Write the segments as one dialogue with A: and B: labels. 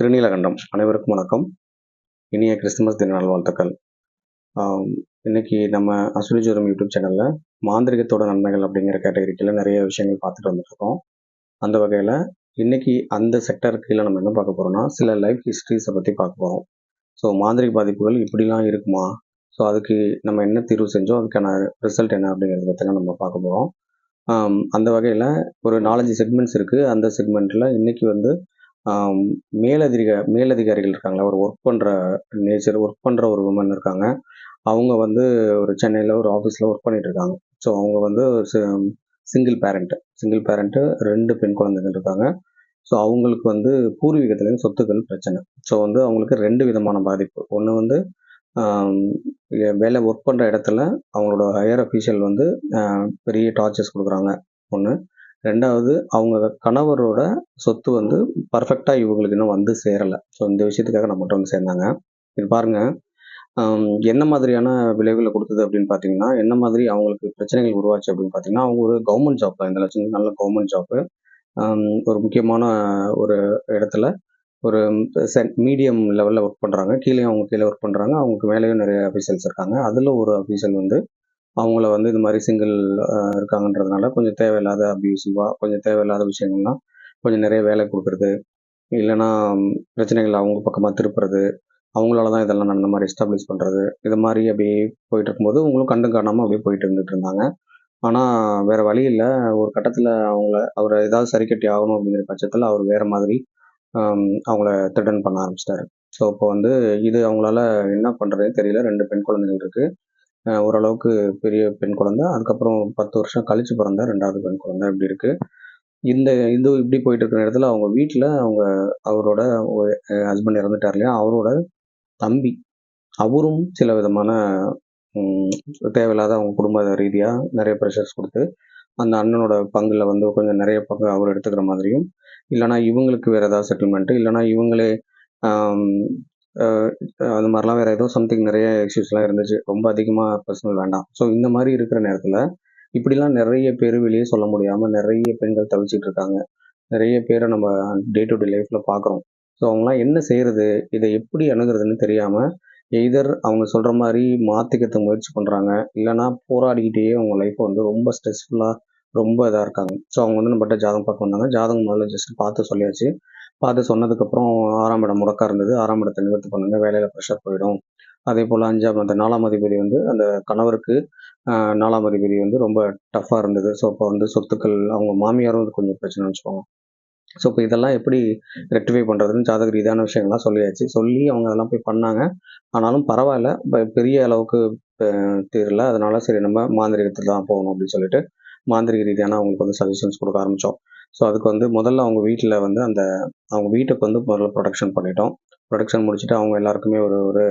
A: திருநீலகண்டம். அனைவருக்கும் வணக்கம். இனிய கிறிஸ்துமஸ் தின நல்வாழ்த்துக்கள் இன்னைக்கு நம்ம அஸ்வினி ஜோதம் யூடியூப் சேனலில் மாந்திரிகத்தோட நன்மைகள் அப்படிங்கிற கேட்டகரிக்கில் நிறைய விஷயங்கள் பார்த்துட்டு வந்துருக்கோம். அந்த வகையில் இன்னைக்கு அந்த செக்டர் கீழே நம்ம என்ன பார்க்க போகிறோம்னா சில லைஃப் ஹிஸ்ட்ரிஸை பற்றி பார்க்க போகிறோம் ஸோ மாந்திரிக பாதிப்புகள் இப்படிலாம் இருக்குமா? ஸோ அதுக்கு நம்ம என்ன தீர்வு செஞ்சோம்? அதுக்கான ரிசல்ட் என்ன அப்படிங்கிறத பற்றி நம்ம பார்க்க போகிறோம் அந்த வகையில் ஒரு நாலஞ்சு செக்மெண்ட்ஸ் இருக்குது அந்த செக்மெண்ட்டில் இன்னைக்கு வந்து மேலதிக மேலதிகாரிகள் இருக்காங்களா? ஒரு ஒர்க் பண்ணுற நேச்சர் ஒர்க் பண்ணுற ஒரு உமன் இருக்காங்க. அவங்க வந்து ஒரு சென்னையில் ஒரு ஆஃபீஸில் ஒர்க் பண்ணிட்டு இருக்காங்க. ஸோ அவங்க வந்து சிங்கிள் பேரண்ட்டு சிங்கிள் பேரண்ட்டு ரெண்டு பெண் குழந்தைகள் இருக்காங்க. ஸோ அவங்களுக்கு வந்து பூர்வீகத்துலேயும் சொத்துக்கள் பிரச்சனை. ஸோ வந்து அவங்களுக்கு ரெண்டு விதமான பாதிப்பு. ஒன்று வந்து வேலை ஒர்க் பண்ணுற இடத்துல அவங்களோட ஹையர் அஃபீஷியல் வந்து பெரிய டார்ச்சர்ஸ் கொடுக்குறாங்க. ஒன்று ரெண்டாவது அவங்க கணவரோட சொத்து வந்து பர்ஃபெக்டாக இவங்களுக்கு இன்னும் வந்து சேரலை. ஸோ இந்த விஷயத்துக்காக நம்மகிட்ட வந்து சேர்ந்தாங்க. இது பாருங்கள் என்ன மாதிரியான விளைவுகளை கொடுத்தது அப்படின்னு பார்த்தீங்கன்னா என்ன மாதிரி அவங்களுக்கு பிரச்சனைகள் உருவாச்சு அப்படின்னு பார்த்தீங்கன்னா அவங்க ஒரு கவர்மெண்ட் ஜாப் தான் இந்த லட்சம் நல்ல கவர்மெண்ட் ஜாப்பு ஒரு முக்கியமான ஒரு இடத்துல ஒரு மீடியம் லெவலில் ஒர்க் பண்ணுறாங்க கீழே அவங்க கீழே ஒர்க் பண்ணுறாங்க அவங்களுக்கு மேலேயும் நிறைய அஃபீஷியல்ஸ் இருக்காங்க. அதில் ஒரு அஃபீஷியல் வந்து அவங்கள வந்து இது மாதிரி சிங்கிள் இருக்காங்கன்றதுனால கொஞ்சம் தேவையில்லாத அப்யூசிவாக கொஞ்சம் தேவையில்லாத விஷயங்கள்லாம் கொஞ்சம் நிறைய வேலை கொடுக்குறது. இல்லைன்னா பிரச்சனைகள் அவங்க பக்கமாக திருப்புறது அவங்களால தான் இதெல்லாம் நடந்த மாதிரி எஸ்டாப்ளிஷ் பண்ணுறது இது மாதிரி அப்படியே போயிட்டு இருக்கும்போது அவங்களும் கண்டு காணாமல் அப்படியே போயிட்டு இருந்துட்டு இருந்தாங்க. ஆனால் வேறு வழி இல்லை. ஒரு கட்டத்தில் அவங்கள அவரை ஏதாவது சரி கட்டி ஆகணும் அப்படிங்கிற பட்சத்தில் அவர் வேறு மாதிரி அவங்கள த்ரெட்டன் பண்ண ஆரம்பிச்சிட்டாரு. ஸோ இப்போ வந்து இது அவங்களால என்ன பண்ணுறதுன்னு தெரியல. ரெண்டு பெண் குழந்தைகள் இருக்குது ஓரளவுக்கு பெரிய பெண் குழந்தை. அதுக்கப்புறம் பத்து வருஷம் கழிச்சு பிறந்த ரெண்டாவது பெண் குழந்தை இப்படி இருக்கு. இந்த இது இப்படி போயிட்டு இருக்கிற இடத்துல அவங்க வீட்டில் அவங்க அவரோட ஹஸ்பண்ட் இறந்துட்டார் இல்லையா? அவரோட தம்பி. அவரும் சில விதமான தேவையில்லாத அவங்க குடும்ப ரீதியாக நிறைய ப்ரெஷர்ஸ் கொடுத்து அந்த அண்ணனோட பங்குல வந்து கொஞ்சம் நிறைய பங்கு அவர் எடுத்துக்கிற மாதிரியும் இல்லைனா இவங்களுக்கு வேறு ஏதாவது செட்டில்மெண்ட்டு இல்லைனா இவங்களே அந்த மாதிரிலாம் வேறு ஏதோ சம்திங் நிறைய இஷ்யூஸ்லாம் இருந்துச்சு. ரொம்ப அதிகமாக பர்சனல் வேண்டாம். ஸோ இந்த மாதிரி இருக்கிற நேரத்தில் இப்படிலாம் நிறைய பேர் வெளியே சொல்ல முடியாமல் நிறைய பெண்கள் தவிச்சிட்டு இருக்காங்க. நிறைய பேரை நம்ம டே டு டே லைஃப்பில் பார்க்குறோம் ஸோ அவங்களாம் என்ன செய்கிறது இதை எப்படி அணுகிறதுன்னு தெரியாமல் எய்தர் அவங்க சொல்கிற மாதிரி மாற்றிக்கிறதுக்கு முயற்சி பண்ணுறாங்க இல்லைன்னா போராடிக்கிட்டே அவங்க லைஃப்பை வந்து ரொம்ப ஸ்ட்ரெஸ்ஃபுல்லாக ரொம்ப இதாக இருக்காங்க. ஸோ அவங்க வந்து நம்மகிட்ட ஜாதகம் பார்க்க வந்தாங்க. ஜாதகம் முதல்ல ஜஸ்ட் பார்த்து சொல்லியாச்சு. பார்த்து சொன்னதுக்கப்புறம் ஆறாம் இடம் முடக்கா இருந்தது. ஆறாம் இடத்தை நிவர்த்தி பண்ணுங்க வேலையில் ப்ரெஷர் போயிடும். அதே போல் அஞ்சாம் அந்த நாலாம் அதிபதி வந்து அந்த கணவருக்கு நாலாம் அதிபதி வந்து ரொம்ப டஃப்பாக இருந்தது. ஸோ இப்போ வந்து சொத்துக்கள் அவங்க மாமியாரும் வந்து கொஞ்சம் பிரச்சனை வச்சுக்கோங்க ஸோ இப்போ இதெல்லாம் எப்படி ரெக்டிஃபை பண்ணுறதுன்னு ஜாதக ரீதியான விஷயங்கள்லாம் சொல்லியாச்சு. சொல்லி அவங்க அதெல்லாம் போய் பண்ணாங்க. ஆனாலும் பரவாயில்ல. பெரிய அளவுக்கு அஹ், தீரல. அதனால சரி நம்ம மாந்திரிகத்தில் தான் போகணும் அப்படின்னு சொல்லிட்டு மாந்திரிக ரீதியான அவங்களுக்கு வந்து சஜஷன்ஸ் கொடுக்க ஆரம்பித்தோம் ஸோ அதுக்கு வந்து முதல்ல அவங்க வீட்டில் வந்து அந்த அவங்க வீட்டுக்கு வந்து முதல்ல ப்ரொடக்ஷன் பண்ணிட்டோம். ப்ரொடக்ஷன் முடிச்சுட்டு அவங்க எல்லாருக்குமே ஒரு ஒரு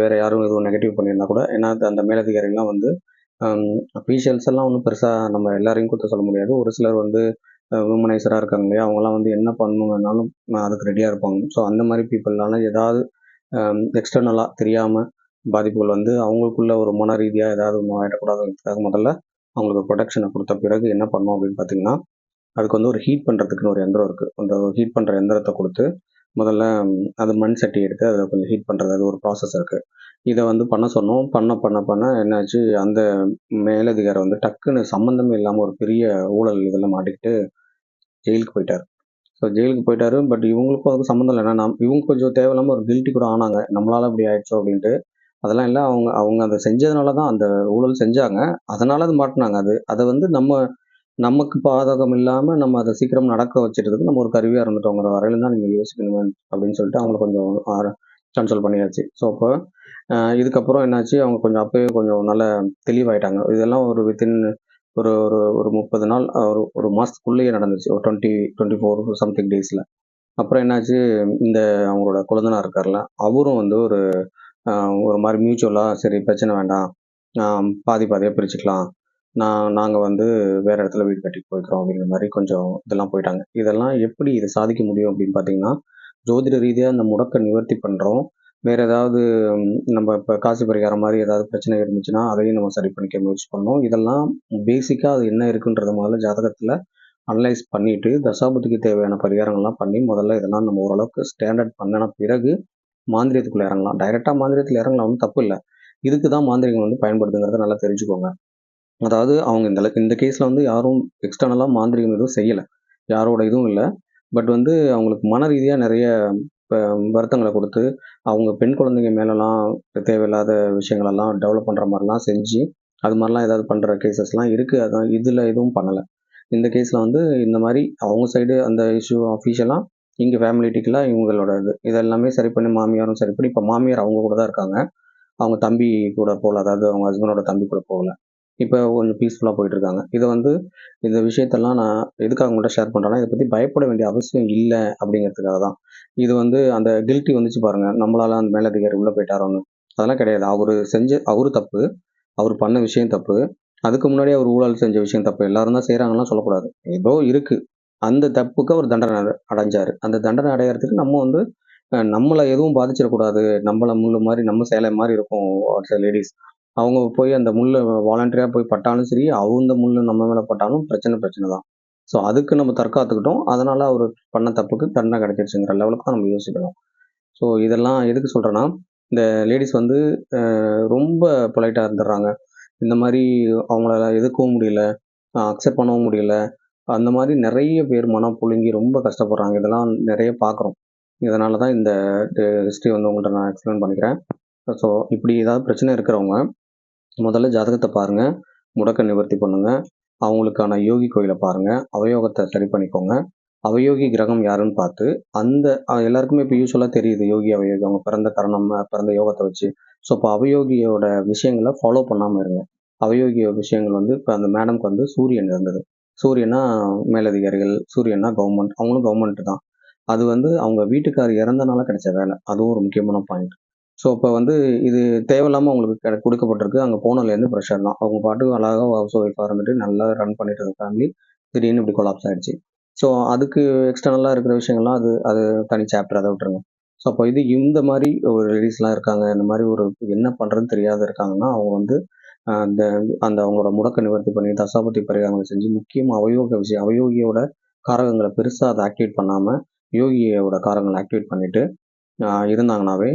A: வேறு யாரும் எதுவும் நெகட்டிவ் பண்ணியிருந்தா கூட ஏன்னா அந்த மேலதிகாரிகள்லாம் வந்து அஃபீஷியல்ஸ் எல்லாம் ஒன்றும் பெருசாக நம்ம எல்லாரையும் கொடுத்து சொல்ல முடியாது. ஒரு சிலர் வந்து விமனைசராக இருக்காங்க இல்லையா? அவங்களாம் வந்து என்ன பண்ணணும்னாலும் அதுக்கு ரெடியாக இருப்பாங்க. ஸோ அந்த மாதிரி பீப்புளால ஏதாவது எக்ஸ்டர்னலாக தெரியாமல் பாதிப்புகள் வந்து அவங்களுக்குள்ள ஒரு மன ரீதியாக ஏதாவது ஒன்று ஆகிடக்கூடாதுங்கிறதுக்காக முதல்ல அவங்களுக்கு ப்ரொடெக்ஷனை கொடுத்த பிறகு என்ன பண்ணோம் அப்படின்னு பார்த்தீங்கன்னா அதுக்கு வந்து ஒரு ஹீட் பண்ணுறதுக்குன்னு ஒரு எந்திரம் இருக்குது அந்த ஹீட் பண்ணுற எந்திரத்தை கொடுத்து முதல்ல அது மண் சட்டி எடுத்து அதை கொஞ்சம் ஹீட் பண்ணுறது அது ஒரு ப்ராசஸ் இருக்குது இதை வந்து பண்ண சொன்னோம். பண்ண பண்ண பண்ண என்னாச்சு? அந்த மேலதிகாரி வந்து டக்குன்னு சம்மந்தமே இல்லாமல் ஒரு பெரிய ஊழல் இதில் மாட்டிக்கிட்டு ஜெயிலுக்கு போயிட்டார். ஸோ ஜெயிலுக்கு போயிட்டாரு. பட் இவங்களுக்கும் அதுக்கு சம்மந்தம் இல்லை. ஏன்னா நாம் இவங்க கொஞ்சம் தேவையில்லாமல் ஒரு கில்ட்டி கூட ஆனாங்க. நம்மளால் இப்படி ஆயிடுச்சோ அப்படின்ட்டு. அதெல்லாம் இல்லை. அவங்க அவங்க அதை செஞ்சதுனால தான் அந்த ஊழல் செஞ்சாங்க. அதனால அது மாட்டினாங்க. அது அதை வந்து நம்ம நமக்கு பாதகம் இல்லாமல் நம்ம அதை சீக்கிரம் நடக்க வச்சிட்டதுக்கு நம்ம ஒரு கருவியாக இருந்துட்டோங்கிற வரையில தான் நீங்கள் யோசிக்கணும் அப்படின்னு சொல்லிட்டு அவங்கள கொஞ்சம் கன்சல்ட் பண்ணியாச்சு. ஸோ அப்போ இதுக்கப்புறம் என்னாச்சு? அவங்க கொஞ்சம் அப்போயே கொஞ்சம் நல்ல தெளிவாயிட்டாங்க. இதெல்லாம் ஒரு வித்தின் ஒரு ஒரு ஒரு முப்பது நாள் ஒரு ஒரு மாதத்துக்குள்ளேயே நடந்துச்சு ஒரு டுவெண்ட்டி டுவெண்ட்டி ஃபோர் சம்திங் டேஸில் அப்புறம் என்னாச்சு? இந்த அவங்களோட குழந்தனா இருக்கார்ல அவரும் வந்து ஒரு ஒரு மாதிரி மியூச்சுவலாக சரி பிரச்சனை வேண்டாம். பாதி பாதியாக பிரிச்சுக்கலாம். நான் நாங்கள் வந்து வேறு இடத்துல வீடு கட்டிட்டு போய்க்கிறோம் அப்படிங்கிற மாதிரி கொஞ்சம் இதெல்லாம் போயிட்டாங்க. இதெல்லாம் எப்படி இதை சாதிக்க முடியும் அப்படின்னு பார்த்தீங்கன்னா ஜோதிட ரீதியாக அந்த முடக்க நிவர்த்தி பண்ணுறோம் வேறு ஏதாவது நம்ம இப்போ காசு பரிகாரம் மாதிரி ஏதாவது பிரச்சனை இருந்துச்சுன்னா அதையும் நம்ம சரி பண்ணிக்க முயற்சி பண்ணோம். இதெல்லாம் பேசிக்காக அது என்ன இருக்குன்றத முதல்ல ஜாதகத்தில் அனலைஸ் பண்ணிட்டு தசாபத்துக்கு தேவையான பரிகாரங்கள்லாம் பண்ணி முதல்ல இதெல்லாம் நம்ம ஓரளவுக்கு ஸ்டாண்டர்ட் பண்ணின பிறகு மாந்திரியத்துக்குள்ளே இறங்கலாம். டைரெக்டாக மாந்திரியத்தில் இறங்கலாம் ஒன்றும் தப்பு இல்லை. இதுக்கு தான் மாந்திரிகம் வந்து பயன்படுதுங்கிறத நல்லா தெரிஞ்சுக்கோங்க. அதாவது அவங்க இந்த இந்த கேஸில் வந்து யாரும் எக்ஸ்டர்னலாக மாந்திரிகம் எதுவும் செய்யலை. யாரோட இதுவும் இல்லை. பட் வந்து அவங்களுக்கு மன ரீதியாக நிறைய வருத்தங்களை கொடுத்து அவங்க பெண் குழந்தைங்க மேலெலாம் தேவையில்லாத விஷயங்களெல்லாம் டெவலப் பண்ணுற மாதிரிலாம் செஞ்சு அது மாதிரிலாம் ஏதாவது பண்ணுற கேசஸ்லாம் இருக்குது அதான் இதில் எதுவும் பண்ணலை. இந்த கேஸில் வந்து இந்த மாதிரி அவங்க சைடு அந்த இஷ்யூ அஃபீஷியலாக இங்கே ஃபேமிலிட்டிக்கலாக இவங்களோட இது இதெல்லாமே சரி பண்ணி மாமியாரும் சரி பண்ணி இப்போ மாமியார் அவங்க கூட தான் இருக்காங்க. அவங்க தம்பி கூட போகல. அதாவது அவங்க ஹஸ்பண்டோட தம்பி கூட போகல. இப்போ கொஞ்சம் பீஸ்ஃபுல்லாக போயிட்டு இருக்காங்க இதை வந்து இந்த விஷயத்தெல்லாம் நான் எதுக்காக உங்கள்கிட்ட ஷேர் பண்ணுறேன்னா இதை பற்றி பயப்பட வேண்டிய அவசியம் இல்லை அப்படிங்கிறதுக்காக தான். இது வந்து அந்த கில்ட்டி வந்துச்சு பாருங்க. நம்மளால அந்த மேலதிகாரி உள்ளே போயிட்டாரோன்னு. அதெல்லாம் கிடையாது. அவர் செஞ்ச அவரு தப்பு. அவர் பண்ண விஷயம் தப்பு. அதுக்கு முன்னாடி அவர் ஊழல் செஞ்ச விஷயம் தப்பு. எல்லாரும் தான் செய்கிறாங்கலாம் சொல்லக்கூடாது. ஏதோ இருக்கு. அந்த தப்புக்கு அவர் தண்டனை அட- அடைஞ்சாரு. அந்த தண்டனை அடையறதுக்கு நம்ம வந்து நம்மளை எதுவும் பாதிச்சிடக்கூடாது. நம்மளை முள்ளு மாதிரி நம்ம சேலை மாதிரி இருக்கும் சில லேடிஸ் அவங்க போய் அந்த முள்ளை வாலண்டரியாக போய் பட்டாலும் சரி அவங்க முள்ளு நம்ம மேலே பட்டாலும் பிரச்சனை பிரச்சனை தான். ஸோ அதுக்கு நம்ம தற்காத்துக்கிட்டோம். அதனால் அவர் பண்ண தப்புக்கு தண்டனை கிடைச்சிருச்சுங்கிற லெவலுக்கு தான் நம்ம யோசிக்கணும். ஸோ இதெல்லாம் எதுக்கு சொல்கிறேன்னா இந்த லேடிஸ் வந்து ரொம்ப பொலைட்டாக இருந்துடுறாங்க. இந்த மாதிரி அவங்களால எதுக்கவும் முடியல அக்செப்ட் பண்ணவும் முடியல. அந்த மாதிரி நிறைய பேர் மனம் புழுங்கி ரொம்ப கஷ்டப்படுறாங்க. இதெல்லாம் நிறைய பார்க்குறோம் இதனால தான் இந்த ஹிஸ்ட்ரி வந்து உங்கள்கிட்ட நான் எக்ஸ்பிளைன் பண்ணிக்கிறேன். ஸோ இப்படி ஏதாவது பிரச்சனை இருக்கிறவங்க முதல்ல ஜாதகத்தை பாருங்கள் முடக்க நிவர்த்தி பண்ணுங்கள் அவங்களுக்கான யோகி கோயிலை பாருங்கள் அவயோகத்தை சரி பண்ணிக்கோங்க. அவயோகி கிரகம் யாருன்னு பார்த்து அந்த எல்லாருக்குமே இப்போ யூஸ்வலாக தெரியுது. யோகி அவயோகி அவங்க பிறந்த கரணம் பிறந்த யோகத்தை வச்சு. ஸோ இப்போ அவயோகியோட விஷயங்களை ஃபாலோ பண்ணாமல் இருங்க. அவயோகிய விஷயங்கள் வந்து இப்போ அந்த மேடம்க்கு வந்து சூரியன் இருந்தது. சூரியனா மேலதிகாரிகள் சூரியனா கவர்மெண்ட் அவங்களும் கவர்மெண்ட் தான். அது வந்து அவங்க வீட்டுக்கார் இறந்தனால கிடைச்ச வேலை. அதுவும் ஒரு முக்கியமான பாயிண்ட் ஸோ இப்போ வந்து இது தேவையில்லாமல் அவங்களுக்கு கெ கொடுக்கப்பட்டிருக்கு. அங்கே போனதுலேருந்து ப்ரெஷர் தான். அவங்க பாட்டுக்கு அழகாக ஹவுஸ் ஒய்ஃபாக இருந்துட்டு நல்லா ரன் பண்ணிட்டு இருந்த ஃபேமிலி திடீர்னு இப்படி கொலாப்ஸ் ஆகிடுச்சு ஸோ அதுக்கு எக்ஸ்டர்னலாக இருக்கிற விஷயங்கள்லாம் அது அது தனி சாப்டர் அதை விட்டுருங்க. ஸோ அப்போ இது இந்த மாதிரி ஒரு லேடிஸ்லாம் இருக்காங்க. இந்த மாதிரி ஒரு என்ன பண்ணுறதுன்னு தெரியாத இருக்காங்கன்னா அவங்க வந்து அந்த அந்த அவங்களோட முடக்க நிவர்த்தி பண்ணி தசாபத்தி பரிகாரங்களை செஞ்சு முக்கியமாக அவயோக விஷயம் அவயோகியோட காரகங்களை பெருசாக அதை ஆக்டிவேட் பண்ணாமல் யோகியோட காரகங்களை ஆக்டிவேட் பண்ணிவிட்டு இருந்தாங்கனாவே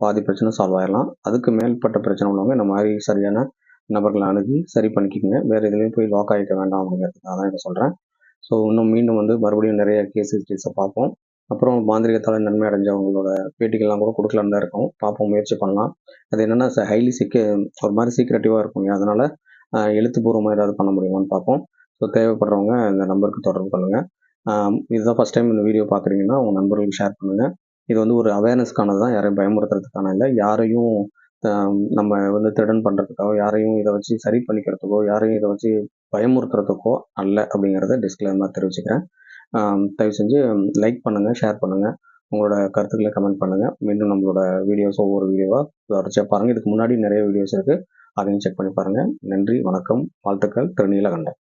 A: பாதி பிரச்சனை சால்வ் ஆகிடலாம் அதுக்கு மேற்பட்ட பிரச்சனை உள்ளவங்க இந்த மாதிரி சரியான நபர்களை அணுகி சரி பண்ணிக்கிங்க. வேறு எதுலேயும் போய் லாக் ஆகிக்க வேண்டாம் அப்படிங்கிறதுக்காக தான் இதை சொல்கிறேன் ஸோ இன்னும் மீண்டும் வந்து மறுபடியும் நிறைய கேஸ் ஹிஸ்ட்ரிஸை பார்ப்போம். அப்புறம் மாந்திரிகத்தால் நன்மை அடைஞ்சவங்களோட பேட்டிகள்லாம் கூட கொடுக்கலான்னு தான் இருக்கும். பார்ப்போம் முயற்சி பண்ணலாம். அது என்னென்னா ஹைலி சிக்க ஒரு மாதிரி சீக்ரெட்டிவாக இருக்கும் அதனால் எழுத்துப்பூர்வமாக ஏதாவது பண்ண முடியுமான்னு பார்ப்போம். ஸோ தேவைப்படுறவங்க இந்த நம்பருக்கு தொடர்பு பண்ணுங்கள் இதுதான் ஃபஸ்ட் டைம் இந்த வீடியோ பார்க்குறீங்கன்னா உங்கள் நண்பர்களுக்கு ஷேர் பண்ணுங்கள் இது வந்து ஒரு அவேர்னஸ்க்கானது தான். யாரையும் பயமுறுத்துறதுக்கான இல்லை. யாரையும் நம்ம வந்து திருடன் பண்ணுறதுக்கோ யாரையும் இதை வச்சு சரி பண்ணிக்கிறதுக்கோ யாரையும் இதை வச்சு பயமுறுத்துறதுக்கோ அல்ல அப்படிங்கிறத டிஸ்க்ளைமர் தெரிவிச்சுக்கிறேன். தயவு செஞ்சு லைக் பண்ணுங்கள் ஷேர் பண்ணுங்கள் உங்களோட கருத்துக்களை கமெண்ட் பண்ணுங்கள் மீண்டும் நம்மளோட வீடியோஸ் ஒவ்வொரு வீடியோவாக தொடர்ச்சியாக பாருங்கள் இதுக்கு முன்னாடி நிறைய வீடியோஸ் இருக்குது அதையும் செக் பண்ணி பாருங்கள் நன்றி வணக்கம் வாழ்த்துக்கள் திருநீலகண்டன்.